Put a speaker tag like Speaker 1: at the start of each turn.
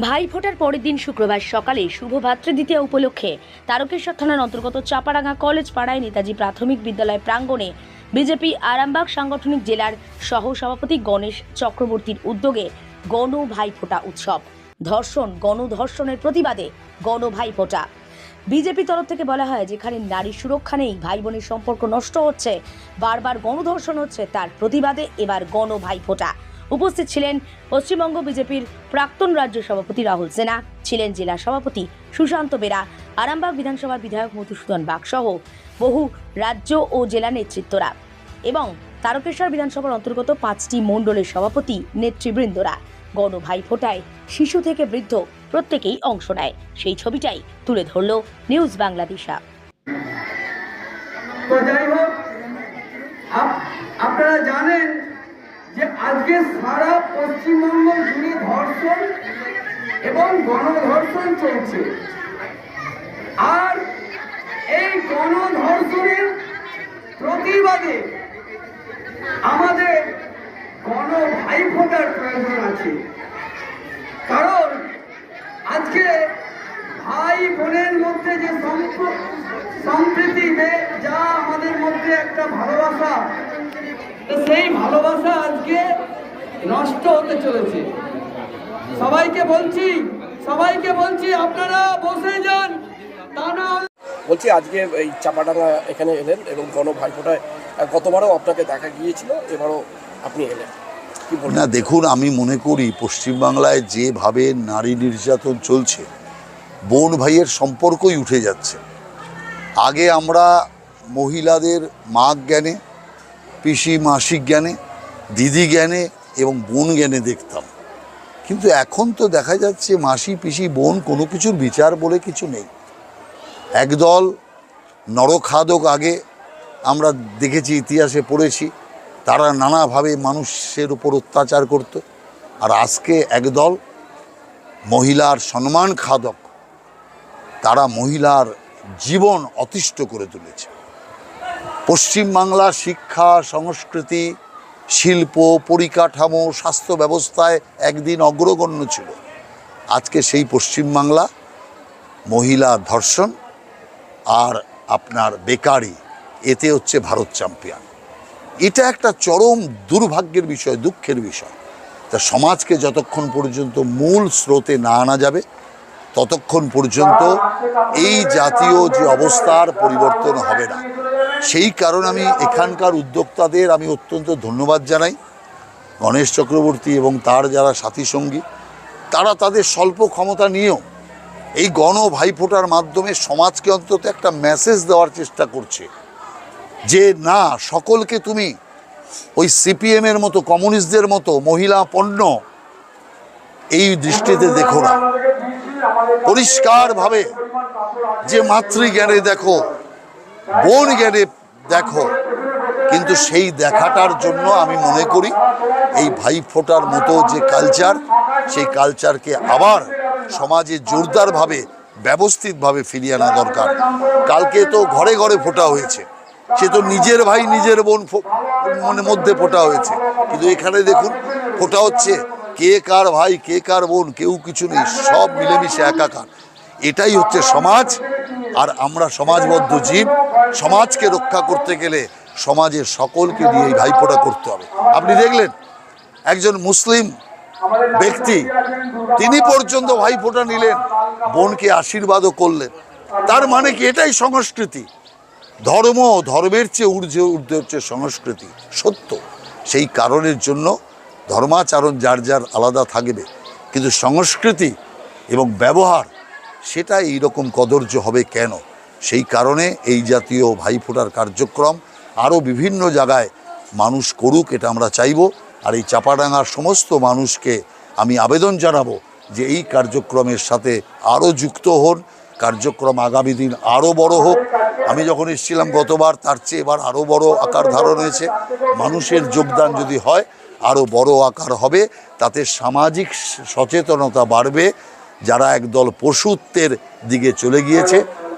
Speaker 1: ভাই ফোটার পরের দিন শুক্রবার সকালে শুভ ভাতৃদ্বিতীয়া উপলক্ষে তারকেশ্বর থানার অন্তর্গত চাপাডাঙ্গা কলেজ পাড়ায় নেতাজি প্রাথমিক বিদ্যালয় প্রাঙ্গণে বিজেপি আরামবাগ সাংগঠনিক জেলার সহ সভাপতি গণেশ চক্রবর্তীর উদ্যোগে গণ ভাইফোঁটা উৎসব। ধর্ষণ, গণধর্ষণের প্রতিবাদে গণ ভাইফোঁটা বিজেপি তরফ থেকে বলা হয়, যেখানে নারী সুরক্ষা নেই ভাই বোনের সম্পর্ক নষ্ট হচ্ছে, বারবার গণধর্ষণ হচ্ছে, তার প্রতিবাদে এবার গণ ভাইফোঁটা উপস্থিত ছিলেন পশ্চিমবঙ্গ বিজেপির প্রাক্তন রাজ্য সভাপতি রাহুল সেনা, ছিলেন জেলা সভাপতি সুশান্ত বেরা, আরামবাগ বিধানসভার বিধায়ক মধুসূদন বাগ সহ বহু রাজ্য ও জেলা নেতৃত্বরা এবং তারকেশ্বর বিধানসভার অন্তর্গত পাঁচটি মণ্ডলের সভাপতি নেতৃবৃন্দরা। গণ ভাইফোঁটায় শিশু থেকে বৃদ্ধ প্রত্যেকেই অংশ নেয়। সেই ছবিটাই তুলে ধরল নিউজ বাংলাদেশা
Speaker 2: তো যাই হোক আপ- আপনারা জানেন যে আজকে সারা পশ্চিমবঙ্গ জুড়ে ধর্ষণ এবং গণধর্ষণ চলছে। আর এই গণধর্ষণের প্রতিবাদে আমাদের গণ ভাইফোঁটার প্রয়োজন আছে। কারণ আজকে ভাই বোনের মধ্যে যে সম্প- সম্প্রীতি যা আমাদের মধ্যে একটা ভালোবাসা সেই ভালোবাসা আজকে নষ্ট হতে চলেছে। সবাইকে বলছি সবাইকে বলছি আপনারা বসে যান। তা না
Speaker 3: বলছি আজকে এই চাপাডাঙ্গা এখানে এলেন এবং গণ ভাইফোঁটায় আহ, গতবারও আপনাকে দেখা গিয়েছিল এবারও আপনি এলেন।
Speaker 4: না দেখুন আমি মনে করি পশ্চিমবাংলায় যেভাবে নারী নির্যাতন চলছে বোন ভাইয়ের সম্পর্কই উঠে যাচ্ছে। আগে আমরা মহিলাদের মাগ জ্ঞানে পিসি মাসিক জ্ঞানে দিদি জ্ঞানে এবং বোন জ্ঞানে দেখতাম। কিন্তু এখন তো দেখা যাচ্ছে মাসি, পিসি, বোন কোনো কিছুর বিচার বলে কিছু নেই। একদল নরখাদক আগে আমরা দেখেছি, ইতিহাসে পড়েছি। তারা নানাভাবে মানুষের উপর অত্যাচার করত। আর আজকে একদল মহিলার সম্মান খাদক, তারা মহিলার জীবন অতিষ্ঠ করে তুলেছে। পশ্চিমবাংলা শিক্ষা, সংস্কৃতি শিল্প, পরিকাঠামো, স্বাস্থ্য ব্যবস্থায় একদিন অগ্রগণ্য ছিল। আজকে সেই পশ্চিমবাংলা, মহিলা ধর্ষণ আর আপনার বেকারি, এতে হচ্ছে ভারত চ্যাম্পিয়ন। এটা একটা চরম দুর্ভাগ্যের বিষয়, দুঃখের বিষয়। তা সমাজকে যতক্ষণ পর্যন্ত মূল স্রোতে না আনা যাবে, ততক্ষণ পর্যন্ত এই জাতীয় যে অবস্থার পরিবর্তন হবে না। সেই কারণে আমি এখানকার উদ্যোক্তাদের আমি অত্যন্ত ধন্যবাদ জানাই। গণেশ চক্রবর্তী এবং তার যারা সাথী সঙ্গী, তারা তাদের স্বল্প ক্ষমতা নিয়েও এই গণ ভাইফোঁটার মাধ্যমে সমাজকে অন্তত একটা মেসেজ দেওয়ার চেষ্টা করছে যে, না, সকলকে তুমি ওই সিপিএমের মতো, কমিউনিস্টদের মতো, মহিলা পণ্য এই দৃষ্টিতে দেখো না। পরিষ্কারভাবে যে মাতৃজ্ঞানে দেখো বোন জ্ঞানে দেখো, কিন্তু সেই দেখাটার জন্য আমি মনে করি এই ভাইফোঁটার মতো যে কালচার সেই কালচারকে আবার সমাজে জোরদারভাবে, ব্যবস্থিতভাবে ফিরিয়ে আনা দরকার। কালকে তো ঘরে ঘরে ফোটা হয়েছে। সে তো নিজের ভাই, নিজের বোন মানে মধ্যে ফোটা হয়েছে। কিন্তু এখানে দেখুন, ফোটা হচ্ছে কে কার ভাই, কে কার বোন, কেউ কিছু নেই, সব মিলেমিশে একাকার। এটাই হচ্ছে সমাজ, আর আমরা সমাজবদ্ধ জীব। সমাজকে রক্ষা করতে গেলে সমাজের সকলকে নিয়ে এই ভাইফোঁটা করতে হবে। আপনি দেখলেন, একজন মুসলিম ব্যক্তি, তিনি পর্যন্ত ভাইফোঁটা নিলেন, বোনকে আশীর্বাদও করলেন। তার মানে কি? এটাই সংস্কৃতি। ধর্ম ধর্মের চেয়ে ঊর্ধ্বে ঊর্ধ্বে হচ্ছে সংস্কৃতি, সত্য। সেই কারণের জন্য ধর্মাচরণ যার যার আলাদা থাকবে। কিন্তু সংস্কৃতি এবং ব্যবহার, সেটা এই রকম কদর্য হবে কেন? সেই কারণে এই জাতীয় ভাইফোঁটার কার্যক্রম আরও বিভিন্ন জায়গায় মানুষ করুক এটা আমরা চাইব। আর এই চাপাডাঙ্গার সমস্ত মানুষকে আমি আবেদন জানাব যে এই কার্যক্রমের সাথে আরও যুক্ত হন, কার্যক্রম আগামী দিন আরও বড় হোক। আমি যখন এসেছিলাম গতবার, তার চেয়ে এবার আরও বড় আকার ধারণ হয়েছে। মানুষের যোগদান যদি হয়, আরও বড় আকার হবে। তাতে সামাজিক সচেতনতা বাড়বে। যারা একদল পশুত্বের দিকে চলে গিয়েছে